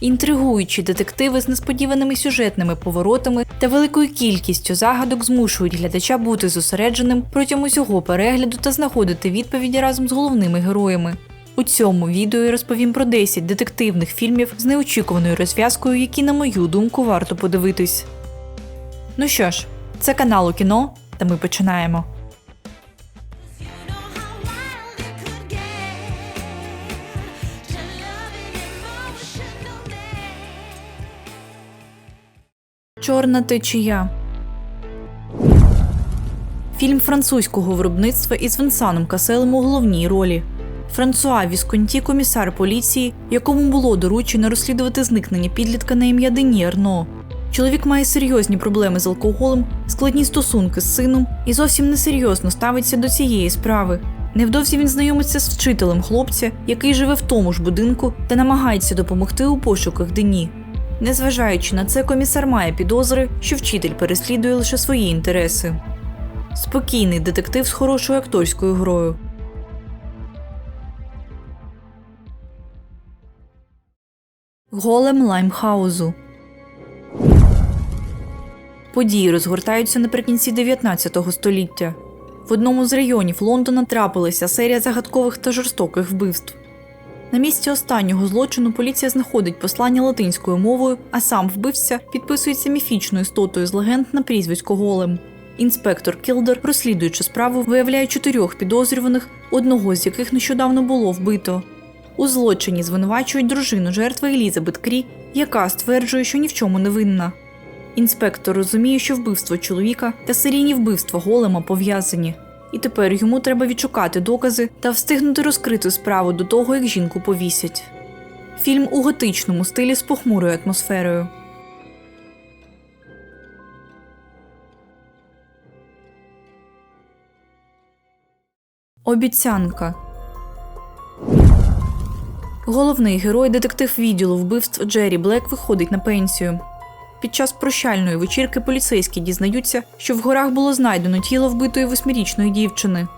Інтригуючі детективи з несподіваними сюжетними поворотами та великою кількістю загадок змушують глядача бути зосередженим протягом усього перегляду та знаходити відповіді разом з головними героями. У цьому відео я розповім про 10 детективних фільмів з неочікуваною розв'язкою, які, на мою думку, варто подивитись. Ну що ж, це канал у кіно, та ми починаємо. Чорна течія. Фільм французького виробництва із Венсаном Каселем у головній ролі. Франсуа Вісконті, комісар поліції, якому було доручено розслідувати зникнення підлітка на ім'я Дені Арно. Чоловік має серйозні проблеми з алкоголем, складні стосунки з сином і зовсім несерйозно ставиться до цієї справи. Невдовзі він знайомиться з вчителем хлопця, який живе в тому ж будинку та намагається допомогти у пошуках Дені. Незважаючи на це, комісар має підозри, що вчитель переслідує лише свої інтереси. Спокійний детектив з хорошою акторською грою. Голем Лаймхаузу. Події розгортаються наприкінці 19 століття. В одному з районів Лондона трапилася серія загадкових та жорстоких вбивств. На місці останнього злочину поліція знаходить послання латинською мовою, а сам вбивця підписується міфічною істотою з легенд на прізвисько Голем. Інспектор Кілдер, розслідуючи справу, виявляє чотирьох підозрюваних, одного з яких нещодавно було вбито. У злочині звинувачують дружину жертви Елізабет Крі, яка стверджує, що ні в чому не винна. Інспектор розуміє, що вбивство чоловіка та серійні вбивства голема пов'язані, і тепер йому треба відшукати докази та встигнути розкрити справу до того, як жінку повісять. Фільм у готичному стилі з похмурою атмосферою. Обіцянка. Головний герой детектив відділу вбивств Джері Блек виходить на пенсію. Під час прощальної вечірки поліцейські дізнаються, що в горах було знайдено тіло вбитої восьмирічної дівчини.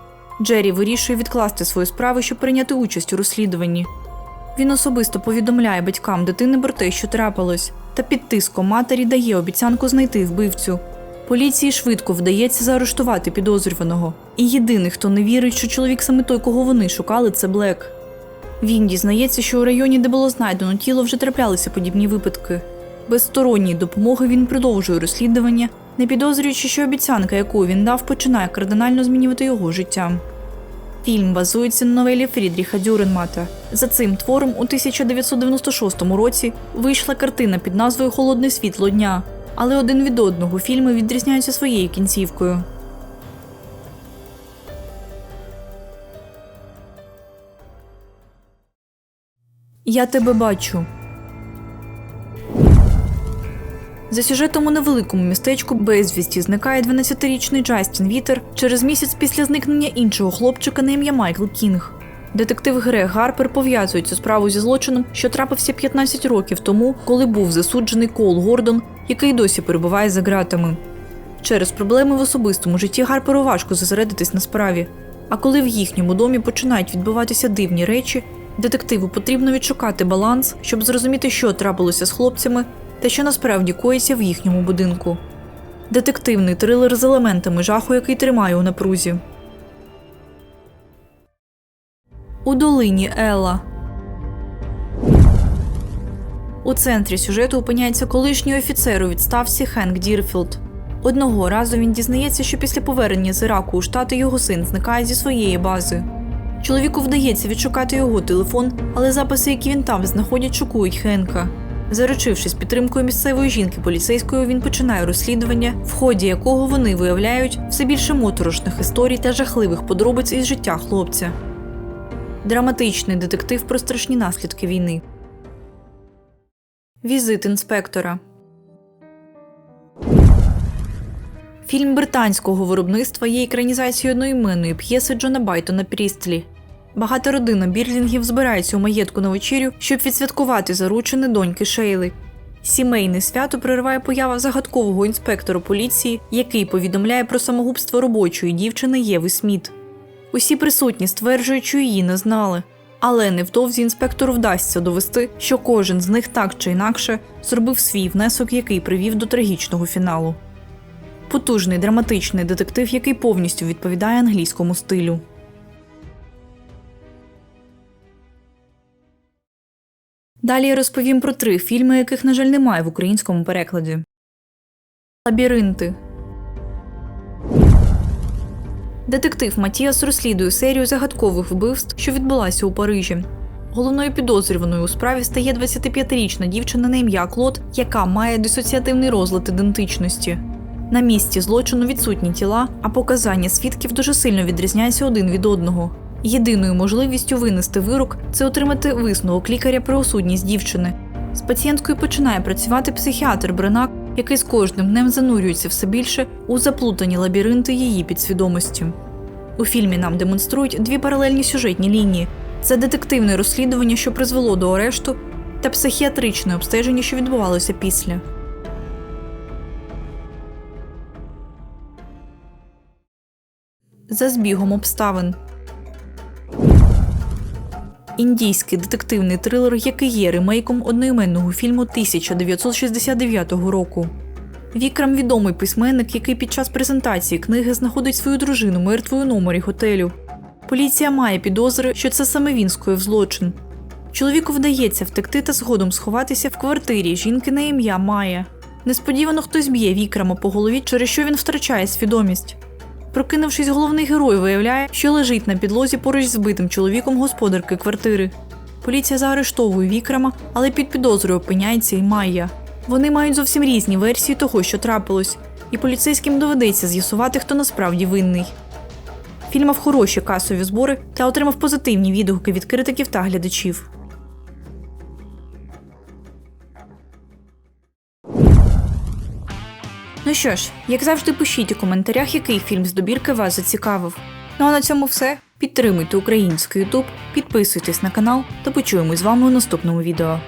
Джері вирішує відкласти свої справи, щоб прийняти участь у розслідуванні. Він особисто повідомляє батькам дитини про те, що трапилось, та під тиском матері дає обіцянку знайти вбивцю. Поліції швидко вдається заарештувати підозрюваного. І єдиний, хто не вірить, що чоловік саме той, кого вони шукали, це Блек. Він дізнається, що у районі, де було знайдено тіло, вже траплялися подібні випадки. Без сторонньої допомоги він продовжує розслідування, не підозрюючи, що обіцянка, яку він дав, починає кардинально змінювати його життя. Фільм базується на новелі Фрідріха Дюренмата. За цим твором у 1996 році вийшла картина під назвою Холодне світло дня, але один від одного фільми відрізняються своєю кінцівкою. Я тебе бачу. За сюжетом у невеликому містечку безвісті зникає 12-річний Джастін Вітер через місяць після зникнення іншого хлопчика на ім'я Майкл Кінг. Детектив Грег Гарпер пов'язує цю справу зі злочином, що трапився 15 років тому, коли був засуджений Кол Гордон, який досі перебуває за ґратами. Через проблеми в особистому житті Гарперу важко зосередитись на справі. А коли в їхньому домі починають відбуватися дивні речі, детективу потрібно відшукати баланс, щоб зрозуміти, що трапилося з хлопцями та що насправді коїться в їхньому будинку. Детективний трилер з елементами жаху, який тримає у напрузі. У долині Ела. У центрі сюжету опиняється колишній офіцер у відставці Хенк Дірфілд. Одного разу він дізнається, що після повернення з Іраку у штати його син зникає зі своєї бази. Чоловіку вдається відшукати його телефон, але записи, які він там знаходять, шокують Хенка. Заручившись підтримкою місцевої жінки поліцейської, він починає розслідування, в ході якого вони виявляють все більше моторошних історій та жахливих подробиць із життя хлопця. Драматичний детектив про страшні наслідки війни. Візит інспектора. Фільм британського виробництва є екранізацією одноіменної п'єси Джона Байтона Прістлі. Багата родина Бірлінгів збирається у маєтку на вечерю, щоб відсвяткувати заручини доньки Шейли. Сімейне свято прориває поява загадкового інспектора поліції, який повідомляє про самогубство робочої дівчини Єви Сміт. Усі присутні стверджують, що її не знали. Але невдовзі інспектору вдасться довести, що кожен з них так чи інакше зробив свій внесок, який привів до трагічного фіналу. Потужний драматичний детектив, який повністю відповідає англійському стилю. Далі я розповім про три фільми, яких, на жаль, немає в українському перекладі. Лабіринти. Детектив Матіас розслідує серію загадкових вбивств, що відбулася у Парижі. Головною підозрюваною у справі стає 25-річна дівчина на ім'я Клод, яка має дисоціативний розлад ідентичності. На місці злочину відсутні тіла, а показання свідків дуже сильно відрізняються один від одного. Єдиною можливістю винести вирок це отримати висновок лікаря про осудність дівчини. З пацієнткою починає працювати психіатр Бренак, який з кожним днем занурюється все більше у заплутані лабіринти її підсвідомості. У фільмі нам демонструють дві паралельні сюжетні лінії: це детективне розслідування, що призвело до арешту, та психіатричне обстеження, що відбувалося після. За збігом обставин. Індійський детективний трилер, який є ремейком одноіменного фільму 1969 року. Вікрам відомий письменник, який під час презентації книги знаходить свою дружину мертвою номері готелю. Поліція має підозри, що це саме він скоїв злочин. Чоловіку вдається втекти та згодом сховатися в квартирі жінки на ім'я Майя. Несподівано хтось б'є Вікрама по голові, через що він втрачає свідомість. Прокинувшись, головний герой виявляє, що лежить на підлозі поруч з вбитим чоловіком господарки квартири. Поліція заарештовує Вікрама, але під підозрою опиняється і Майя. Вони мають зовсім різні версії того, що трапилось, і поліцейським доведеться з'ясувати, хто насправді винний. Фільм мав хороші касові збори та отримав позитивні відгуки від критиків та глядачів. Ну що ж, як завжди, пишіть у коментарях, який фільм з добірки вас зацікавив. Ну а на цьому все. Підтримуйте український Ютуб, підписуйтесь на канал та почуємось з вами у наступному відео.